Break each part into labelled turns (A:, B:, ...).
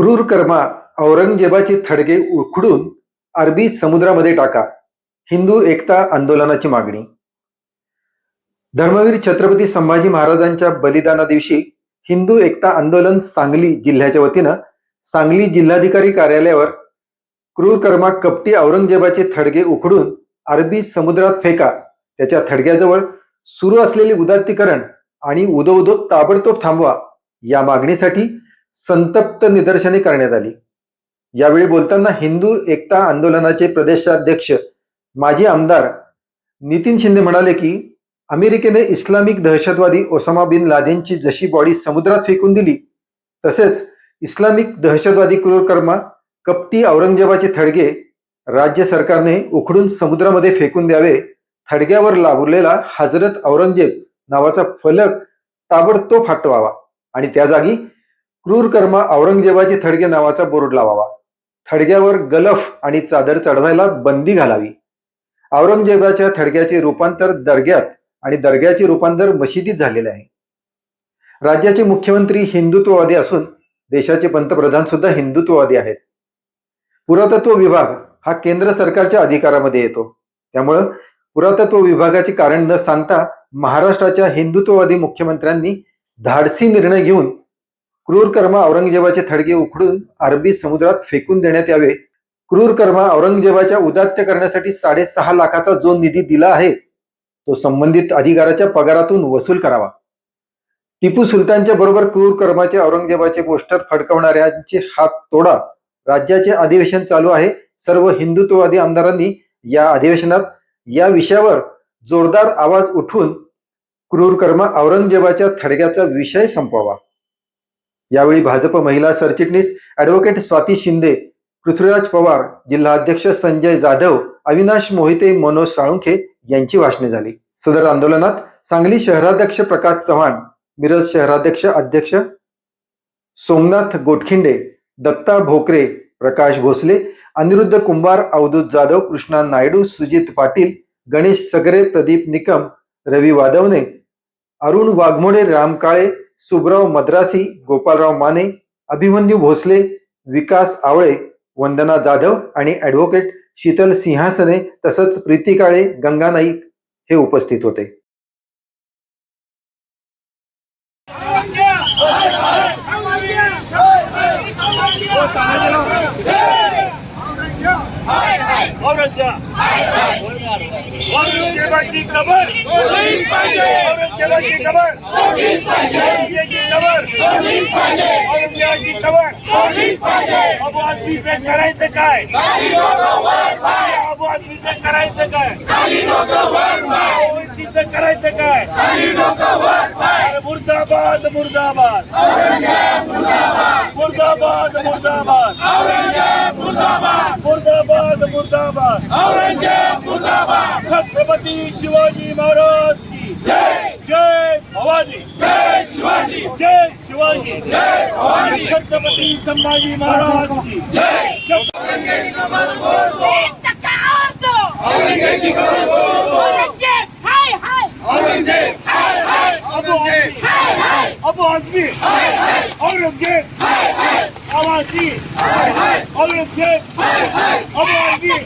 A: क्रूर कर्मा औरंगजेबाचे थडगे उखडून अरबी समुद्रामध्ये टाका. हिंदू एकता आंदोलनाची मागणी. धर्मवीर छत्रपती संभाजी महाराजांच्या बलिदाना दिवशी हिंदू एकता आंदोलन सांगली जिल्ह्याच्या वतीनं सांगली जिल्हाधिकारी कार्यालयावर क्रूर कर्मा कपटी औरंगजेबाचे थडगे उखडून अरबी समुद्रात फेका. त्याच्या थडग्याजवळ सुरू असलेले उदात्तीकरण आणि उदोउदो ताबडतोब थांबवा या मागणीसाठी संतप्त निदर्शने करण्यात आली. यावेळी बोलताना हिंदू एकता आंदोलनाचे प्रदेशाध्यक्ष माजी आमदार नितीन शिंदे म्हणाले की अमेरिकेने इस्लामिक दहशतवादी ओसामा बिन लादेनची जशी बॉडी समुद्रात फेकून दिली तसेच इस्लामिक दहशतवादी क्रूर कर्मा कपटी औरंगजेबाचे थडगे राज्य सरकारने उखडून समुद्रामध्ये फेकून द्यावे थडग्यावर लागलेला हजरत औरंगजेब नावाचा फलक ताबडतोब हटवावा आणि त्या जागी क्रूर कर्मा औरंगजेबाचे थडगे नावाचा बोर्ड लावावा. थडग्यावर गलफ आणि चादर चढवायला बंदी घालावी. औरंगजेबाच्या थडग्याचे रूपांतर दर्ग्यात आणि दर्ग्याचे रूपांतर मशिदीत झालेले आहे. राज्याचे मुख्यमंत्री हिंदुत्ववादी असून देशाचे पंतप्रधान सुद्धा हिंदुत्ववादी आहेत. पुरातत्व विभाग हा केंद्र सरकारच्या अधिकारामध्ये येतो. त्यामुळं पुरातत्व विभागाचे कारण न सांगता महाराष्ट्राच्या हिंदुत्ववादी मुख्यमंत्र्यांनी धाडसी निर्णय घेऊन क्रूर कर्मा औरंगजेबाचे थडगे उखडून अरबी समुद्रात फेकून देण्यात यावे. क्रूर कर्मा औरंगजेबाच्या उदात्त करण्यासाठी साडेसहा लाखाचा जो निधी दिला आहे तो संबंधित अधिकाराच्या पगारातून वसूल करावा. टिपू सुलतानच्या बरोबर क्रूर कर्माचे औरंगजेबाचे पोस्टर फडकवणाऱ्यांचे हात तोडा. राज्याचे अधिवेशन चालू आहे. सर्व हिंदुत्ववादी आमदारांनी या अधिवेशनात या विषयावर जोरदार आवाज उठून क्रूर कर्मा औरंगजेबाच्या थडग्याचा विषय संपवावा. यावेळी भाजप महिला सरचिटणीस ऍडव्होकेट स्वाती शिंदे पृथ्वीराज पवार जिल्हाध्यक्ष संजय जाधव अविनाश मोहिते मनोज साळुंखे यांची भाषणे झाली. सदर आंदोलनात सांगली शहराध्यक्ष प्रकाश चव्हाण मिरज शहराध्यक्ष अध्यक्ष सोमनाथ गोटखिंडे दत्ता भोकरे प्रकाश भोसले अनिरुद्ध कुंभार अवधूत जाधव कृष्णा नायडू सुजित पाटील गणेश सगरे प्रदीप निकम रवी वादवणे अरुण वाघमोडे राम काळे सुब्राव मद्रासी गोपालराव माने अभिमन्यू भोसले विकास आवळे वंदना जाधव आणि ऍडव्होकेट शीतल सिंहासने तसंच प्रीती काळे गंगा नाईक हे उपस्थित होते
B: औरंगजेबाची कबर औरंगजेबाची कबर औरंगजेबाची कबर औरंगजेबाची कबर अबू आझमीचं करायचं काय? अबू आझमीचं करायचं काय? ओवैसीचं करायचं काय? मुर्दाबाद मुर्दाबाद. मुर्दाबाद मुर्दाबाद. छत्रपती शिवाजी महाराज की। जय जय भवानी। जय शिवाजी। जय शिवाजी जय भवानी छत्रपती संभाजी महाराज की। जय
C: एक टक्का अर्ध औरंगजेब हाय
B: अबू आझमी औरंगजेब। आवासी। औरंगजेब अबू आझमी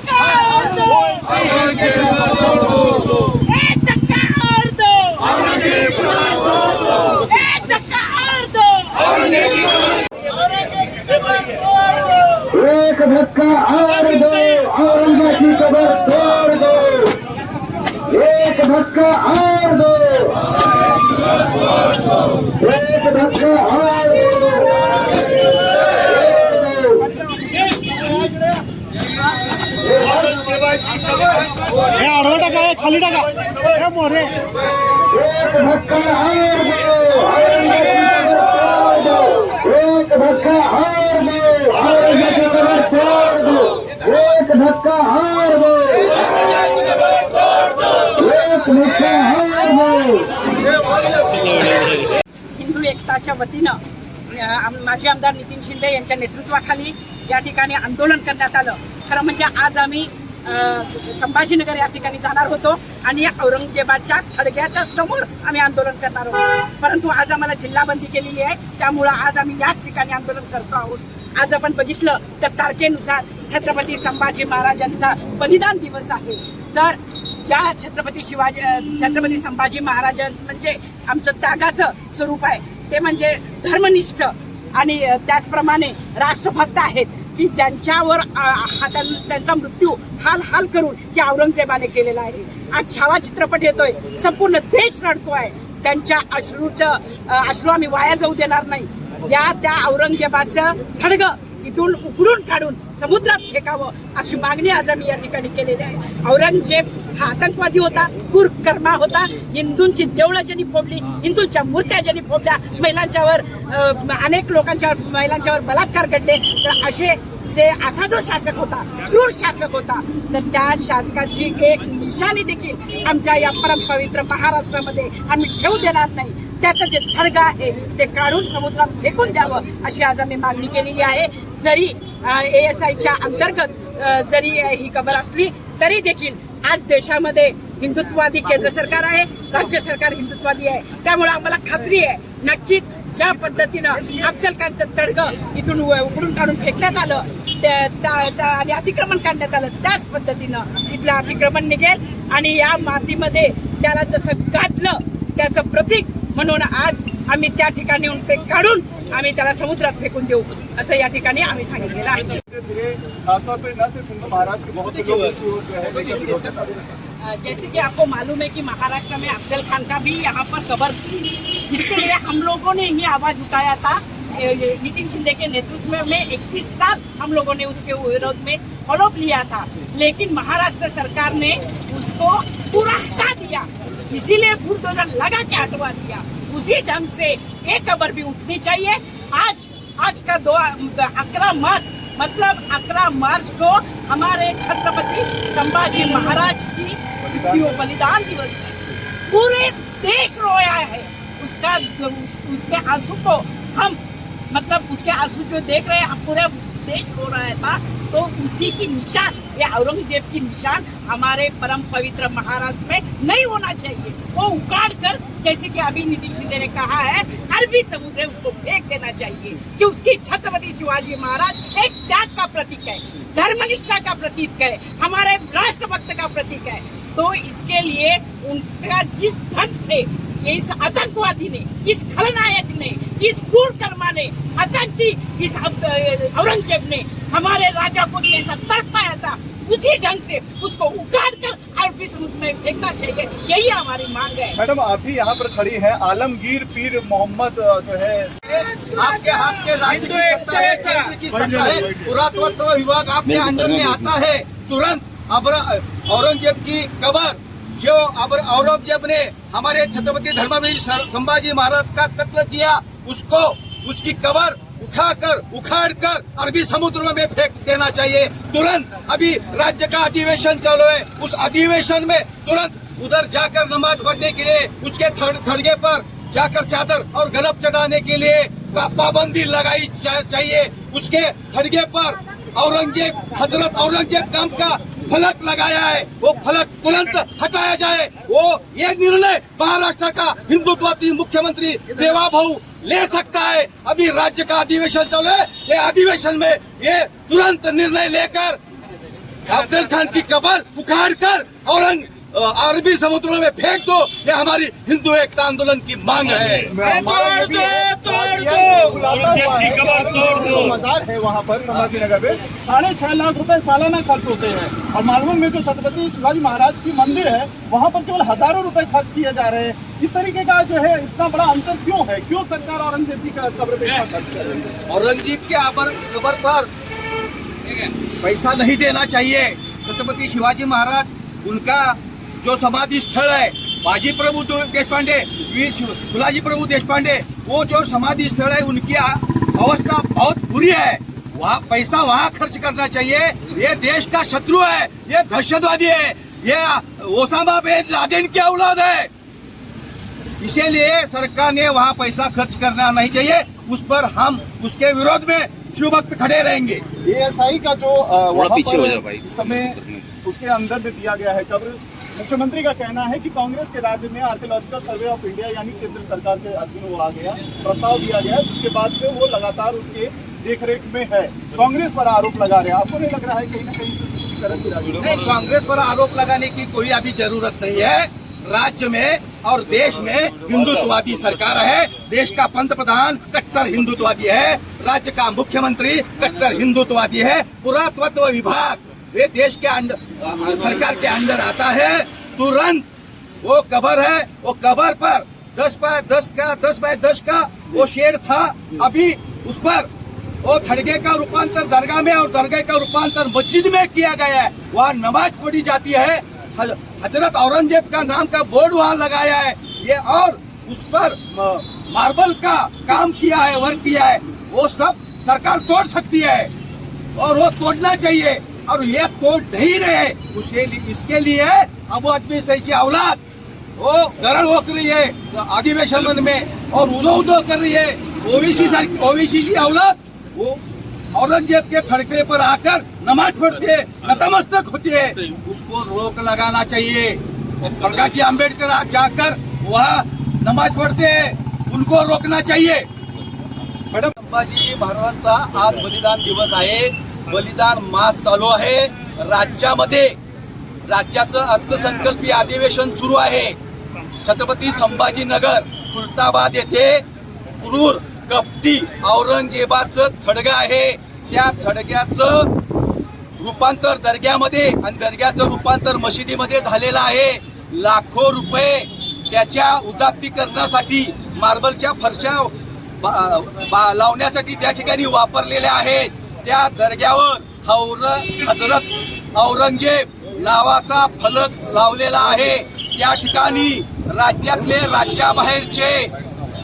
B: ओवैसी
C: एक टक्का अर्ध एक टक्का अर्ध
D: एक धक्का और दो औरंगा की कबर तोड़ दो एक धक्का और दो। एक धक्का और दो।
B: औरंगजेबाची कबर
D: एक धक्का और दो। एक धक्का और दो। एक धक्का और दो। एक धक्का और दो।
E: हिंदू एकताच्या वतीनं आम- माजी आमदार नितीन शिंदे यांच्या नेतृत्वाखाली या ठिकाणी आंदोलन करण्यात आलं. खरं म्हणजे आज आम्ही संभाजीनगर या ठिकाणी जाणार होतो आणि औरंगजेबाच्या थडग्याच्या समोर आम्ही आंदोलन करणार होतो. परंतु आज आम्हाला जिल्हाबंदी केलेली आहे त्यामुळं आज आम्ही याच ठिकाणी आंदोलन करतो आहोत. आज आपण बघितलं तर तारखेनुसार छत्रपती संभाजी महाराजांचा बलिदान दिवस आहे. तर या छत्रपती शिवाजी छत्रपती संभाजी महाराज म्हणजे आमचं त्यागाचं स्वरूप आहे. ते म्हणजे धर्मनिष्ठ आणि त्याचप्रमाणे राष्ट्रभक्त आहेत की ज्यांच्यावर हा त्यां- त्यांचा मृत्यू हाल हाल करून की औरंगजेबाने केलेला आहे. आज छावा चित्रपट येतोय. संपूर्ण देश रडतो आहे त्यांच्या अश्रूचं अश्रू आम्ही वाया जाऊ देणार नाही. या त्या औरंगजेबाचं थडगं इथून उकडून काढून समुद्रात फेकावं अशी मागणी आज आम्ही या ठिकाणी केलेली आहे. औरंगजेब हा आतंकवादी होता कुरकर्मा होता हिंदूंची देवळं ज्यांनी फोडली हिंदूंच्या मूर्त्या ज्यांनी फोडल्या महिलांच्यावर अनेक लोकांच्यावर महिलांच्यावर बलात्कार घडले. तर असे जे असा जो शासक होता क्रूर शासक होता तर त्या शासकाची एक निशाणी देखील आमच्या या परमपवित्र महाराष्ट्रामध्ये आम्ही ठेवू देणार नाही. त्याचं जे थडगं आहे ते काढून समुद्रात फेकून द्यावं अशी आज आम्ही मागणी केलेली आहे. जरी ए एस आयच्या अंतर्गत जरी ही खबर असली तरी देखील आज देशामध्ये हिंदुत्ववादी केंद्र सरकार आहे राज्य सरकार हिंदुत्ववादी आहे. त्यामुळे आम्हाला खात्री आहे. नक्कीच ज्या पद्धतीनं अफजल खानचं तडगं इथून उघडून उकडून काढून फेकण्यात आलं त्या- त्या- त्या- आणि अतिक्रमण काढण्यात आलं त्याच पद्धतीनं इथलं अतिक्रमण निघेल. आणि या मातीमध्ये त्याला जसं गाठलं त्याचं प्रतीक म्हणून आज आम्ही त्या ठिकाणी ते काढून आम्ही त्याला समुद्रात फेकून देऊ. असं या ठिकाणी आम्ही सांगितलेलं आहे.
F: धीरे धीरे खासतौर पर न सिर्फ़ हिंदू महाराज के बहुत से लोग इसको जो है इसका विरोध कर रहे हैं।
E: अ, जैसे कि आपको मालूम है कि महाराष्ट्र में अफजल खान का भी यहाँ पर कबर थी। जिसके लिए हम लोगों ने ही आवाज़ उठाया था। नितिन शिंदे के नेतृत्व में इक्कीस साल हम लोगों ने उसके विरोध में फॉलो लिया था। लेकिन महाराष्ट्र सरकार ने उसको पूरा हटा दिया। इसीलिए बुलडोजर लगा के हटवा दिया। उसी ढंग से एक कबर भी उठनी चाहिए। आज आज का दो अकरा मार्च मतलब अकरा मार्च को हमारे छत्रपति संभाजी महाराज की मृत्यु बलिदान दिवस है पूरे देश रोया है। उसका उस, उसके आँसू को हम मतलब उसके आँसू जो देख रहे हैं पूरे देश रो रहा था तो उसी की निशान, या औरंगज़ेब की निशान हमारे परम पवित्र महाराष्ट्र में नहीं होना चाहिए। वो उखाड़ कर, जैसे कि अभी नितिन शिंदे ने कहा है अरबी समुद्र में उसको फेंक देना चाहिए क्योंकि छत्रपति शिवाजी महाराज एक त्याग का प्रतीक है, धर्मनिष्ठा का प्रतीक है, हमारे राष्ट्रभक्त का प्रतीक है। तो इसके लिए उनका जिस ढंग से इस आतंकवादी ने इस खलनायक ने इस क्रूरकर्मा ने आतंकी इस औरंगज़ेब ने हमारे राजा को जैसा तड़पाया था उसी ढंग से उसको उखाड़ कर अरबी समुद्र में फेंकना चाहिए यही हमारी मांग है।
F: मैडम आप भी यहाँ पर खड़ी है। आलमगीर पीर मोहम्मद जो है
G: आपके हाथ के राज्य की है है पुरातत्व विभाग आपके अंडर में आता है। तुरंत औरंगज़ेब की कबर जो औरंगज़ेब ने हमारे छत्रपति धर्मवीर संभाजी महाराज का कत्ल किया, उसको, उसकी कबर उठाकर उखाड़ कर अरबी समुद्र में फेंक देना चाहिए। तुरंत अभी राज्य का अधिवेशन चालू है। उस अधिवेशन में तुरंत उधर जाकर नमाज़ पढ़ने के लिए, उसके थड़- थड़गे पर जाकर चादर और गलब चढ़ाने के लिए पाबंदी लगाई चाहिए। उसके थड़गे पर औरंगज़ेब हज़रत औरंगज़ेब नाम का फलक लगाया है, वो फलक तुरंत हटाया जाए। वो ये निर्णय महाराष्ट्र का हिंदुत्ववादी मुख्यमंत्री देवा भाऊ ले सकता है। अभी राज्य का अधिवेशन चल रहा है। ये अधिवेशन में ये तुरंत निर्णय लेकर अफजल खान की कबर उखाड़ कर औरंग अरबी समुद्र में फेंक दो ये हमारी हिंदू एकता आंदोलन की मांग है।
B: तोड़ दो, तोड़ दो। की कबर तोड़ दो।
F: मजार है वहाँ पर संभाजी नगर में। साढ़े छह लाख रुपए सालाना खर्च होते हैं। और मालवण में जो छत्रपति शिवाजी महाराज की मंदिर है वहाँ पर केवल हज़ारों रुपए खर्च किए जा रहे हैं। इस तरीके का जो है इतना बड़ा अंतर क्यों है? क्यों सरकार औरंगज़ेब की कब्र पे खर्च कर रही है?
G: औरंगज़ेब के कबर पर पैसा नहीं देना चाहिए। छत्रपति शिवाजी महाराज उनका जो समाधि स्थल है बाजी प्रभु दो- देशपांडे वीर फुलाजी प्रभु देशपांडे वो जो समाधि स्थल है उनकी अवस्था बहुत बुरी है। वहाँ पैसा वहाँ खर्च करना चाहिए। ये देश का शत्रु है ये दहशतवादी है ये ओसामा बिन लादेन की औलाद है। इसीलिए सरकार ने वहाँ पैसा खर्च करना नहीं चाहिए। उस पर हम उसके विरोध में शिव भक्त खड़े रहेंगे।
F: एएसआई का जो अ, वहाँ पर इस समय उसके अंदर में दिया गया है कब्र। मुख्यमंत्री का कहना है कि कांग्रेस के राज्य में आर्कियोलॉजिकल सर्वे ऑफ़ इंडिया यानी केंद्र सरकार के अधीन वो आ गया प्रस्ताव दिया गया जिसके बाद से वो लगातार उसके देखरेख में है। कांग्रेस पर आरोप लगा रहे हैं। आपको नहीं लग रहा है कहीं ना कहीं
G: कांग्रेस पर आरोप लगाने की कोई अभी ज़रूरत नहीं है। राज्य में और देश में हिंदुत्ववादी सरकार है। देश का पंत प्रधान कट्टर हिंदुत्ववादी है। राज्य का मुख्यमंत्री कट्टर हिंदुत्ववादी है। पुरातत्व विभाग ये देश के अंडर सरकार के अंदर आता है, तुरंत वो कबर है, वो कबर पर दस बाय दस का, दस बाय दस का वो शेर था, अभी उस पर वो थड़गे का रूपांतर दरगाह में और दरगाह का रूपांतर मस्जिद में किया गया है। वहाँ नमाज़ पढ़ी जाती है। हज़रत औरंगज़ेब का नाम का बोर्ड वहाँ लगाया है। ये और उस पर मार्बल का काम किया है, वर्क किया है। वो सब सरकार तोड़ सकती है और वो तोड़ना चाहिए। और ये तोड़ नहीं रहे। उसके लिए इसके लिए अब आदमी सही की औलाद। वो गरण हो रही है तो अधिवेशन में और उदो उदो कर रही है। ओबीसी ओबीसी की औलाद। वो औरंगजेब के खड़के पर आकर नमाज पढ़ती है नतमस्तक होती है। उसको रोक लगाना चाहिए। प्रकाश जी अम्बेडकर जाकर वहाँ नमाज पढ़ते हैं। उनको रोकना चाहिए।
F: मॅडम
G: संभाजी महाराजांचा आज बलिदान दिवस आहे. बलिदान मास चालू आहे. राज्यामध्ये राज्याचं अर्थसंकल्पीय अधिवेशन सुरू आहे. छत्रपती संभाजीनगर खुलताबाद येथे क्रूर कपटी औरंगजेबाचं थडगं आहे. त्या थडग्याचं रूपांतर दर्ग्यामध्ये आणि दर्ग्याचं रूपांतर मशिदीमध्ये झालेलं आहे. लाखो रुपये त्याच्या उदात्तीकरणासाठी मार्बलच्या फरशा बा- बा- लावण्यासाठी त्या ठिकाणी वापरलेल्या आहेत. त्या दर्ग्यावर और हजरत औरंगजेब नावाचा फलक लावलेला आहे. त्या ठिकाणी राज्यातले राज्याबाहेरचे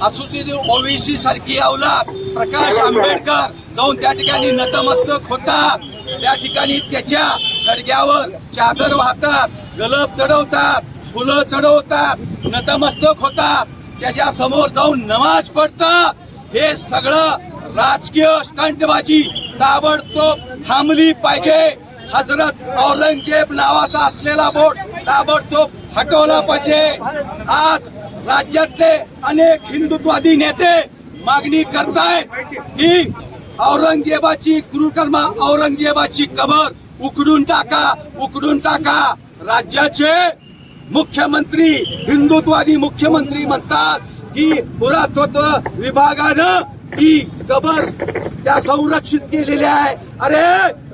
G: असुसित ओवीसी सारखी अवलाद प्रकाश आंबेडकर जाऊन त्या ठिकाणी नतमस्तक होतात. त्या ठिकाणी त्याच्या दर्ग्यावर चादर वाहतात गलब चढवतात फुलं चढवतात नतमस्तक होतात. त्याच्यासमोर जाऊन नमाज पडतात हे सगळं राजकीय स्टंटबाजी ताबडतोब थांबली पाहिजे. हजरत औरंगजेब नावाचा असलेला बोट ताबडतोब हटवला पाहिजे. आज राज्यातले अनेक हिंदुत्वादी नेते मागणी करतायत की औरंगजेबाची गुरुकर्मा औरंगजेबाची कबर उकडून टाका उकडून टाका. राज्याचे मुख्यमंत्री हिंदुत्वादी मुख्यमंत्री म्हणतात की पुरातत्व विभागानं ही कबर त्या संरक्षित केलेली आहे. अरे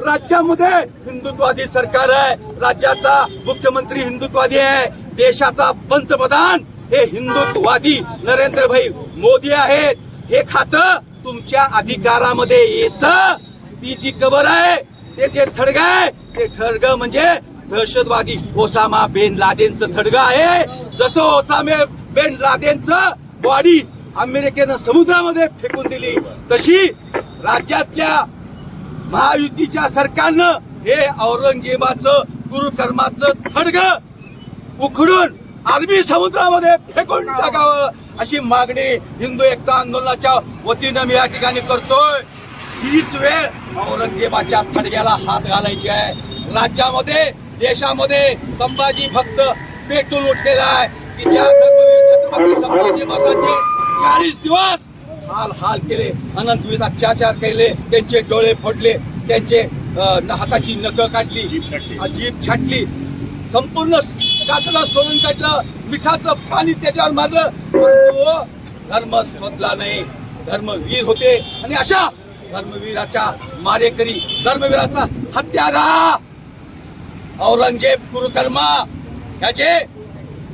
G: राज्यामध्ये हिंदुत्वादी सरकार आहे. राज्याचा मुख्यमंत्री हिंदुत्वादी आहे. देशाचा पंतप्रधान हे हिंदुत्ववादी नरेंद्रभाई मोदी आहेत. हे खातं तुमच्या अधिकारामध्ये येतं. ती जी कबर आहे ते जे थडग आहे ते थडग म्हणजे दहशतवादी ओसामा बेन लादेनचं थडग आहे. जसं ओसामे बेन लादेनचं बॉडी अमेरिकेनं समुद्रामध्ये फेकून दिली. तशी राज्यातल्या महायुतीच्या सरकारनं हे औरंगजेबाचं गुरुकर्माचं थडग उखडून अरबी समुद्रामध्ये फेकून टाकावं अशी मागणी हिंदू एकता आंदोलनाच्या वतीनं मी या ठिकाणी करतोय. हीच वेळ औरंगजेबाच्या थडग्याला हात घालायची आहे. राज्यामध्ये देशामध्ये संभाजी भक्त पेटून उठलेला आहे. की ज्या छत्रपती संभाजी महाराजांची चाळीस दिवस हाल हाल केले. अनंतविध अत्याचार केले. त्यांचे डोळे फोडले. त्यांचे हाताची नखं काढली. जीप छाटली. संपूर्ण कातला सोडून काढलं. मिठाचं पाणी त्याच्यावर मारलं. परंतु धर्म शोधला नाही. धर्मवीर होते. आणि अशा धर्मवीराच्या मारेकरी धर्मवीराचा हत्यारा औरंगजेब कुरुकर्मा ह्याचे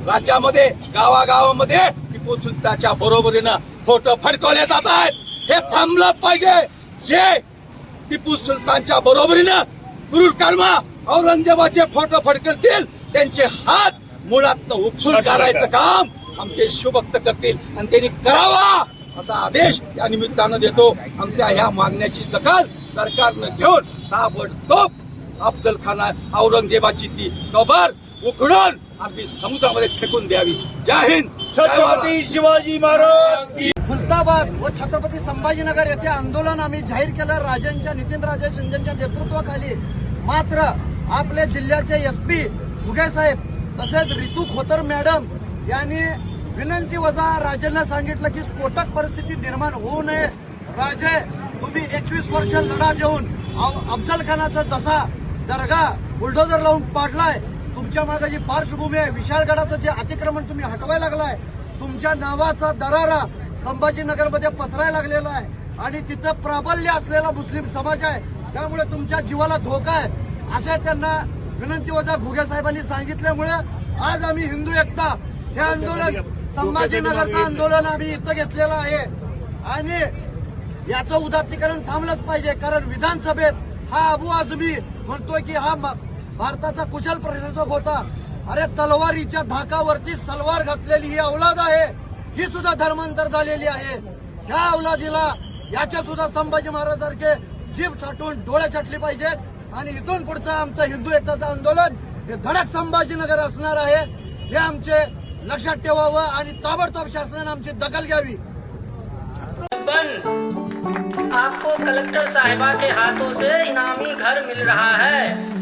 G: राज्यामध्ये गावागावामध्ये टिपू सुलताच्या बरोबरीनं फोटो फडकवले जात आहेत. हे थांबलं पाहिजे. जे टिपू सुलतानच्या बरोबरीनं कुरुकर्मा औरंगजेबाचे फोटो फडकतील त्यांचे हात मुळात उपसून करायचं काम आमचे शिवभक्त करतील आणि त्यांनी करावा असा आदेश या निमित्तानं देतो. आमच्या ह्या मागण्याची दखल सरकारनं घेऊन ताबडतोब अफजल खाना औरंगजेबाची ती कबर उखडून आम्ही समुद्रामध्ये फेकून द्यावी. जय हिंद.
B: छत्रपती शिवाजी महाराज की
H: खुलताबाद व छत्रपती संभाजीनगर येथे आंदोलन आम्ही जाहीर केलं. राजांच्या नितीन राजे शिंदेच्या नेतृत्वाखाली मात्र आपल्या जिल्ह्याचे एस पी घुगे साहेब तसेच रितू खोतर मॅडम यांनी विनंती वजा राजांना सांगितलं की स्फोटक परिस्थिती निर्माण होऊ नये. राजे तुम्ही एकवीस वर्ष लढा देऊन अफजल खानाचा जसा दर्गा बुलडोजर लावून पाडलाय. तुमच्या मागे जी पार्श्वभूमी आहे विशाळगडाचं जे अतिक्रमण तुम्ही हटवायला लागलाय तुमच्या नावाचा दरारा संभाजीनगरमध्ये पसरायला लागलेला आहे. आणि तिथं प्राबल्य असलेला मुस्लिम समाज आहे. त्यामुळे तुमच्या जीवाला धोका आहे. अशा त्यांना विनंती वजा घुगे साहेबांनी सांगितल्यामुळे आज आम्ही हिंदू एकता हे आंदोलन संभाजीनगरचं आंदोलन आम्ही इथं घेतलेलं आहे. आणि याचं उदात्तीकरण थांबलंच पाहिजे कारण विधानसभेत हा अबू आझमी म्हणतोय की हा भारताचा कुशल प्रशासक होता. अरे तलवारीच्या धाकावरती सलवार घातलेली ही अवलाद आहे. ही सुद्धा धर्मांतर झालेली आहे. ह्या अवलादीला याच्या सुद्धा संभाजी महाराजांसारखे जीभ छाटून डोळे छाटले पाहिजेत आणि इथून पुढचं आमचं हिंदू एकताचं आंदोलन हे धडक संभाजीनगर असणार आहे. हे आमचे लक्षात ठेवावं आणि ताबडतोब शासनाने आमची दखल घ्यावी.
I: आपको कलेक्टर साहिबा के हाथों से इनामी घर मिल रहा है।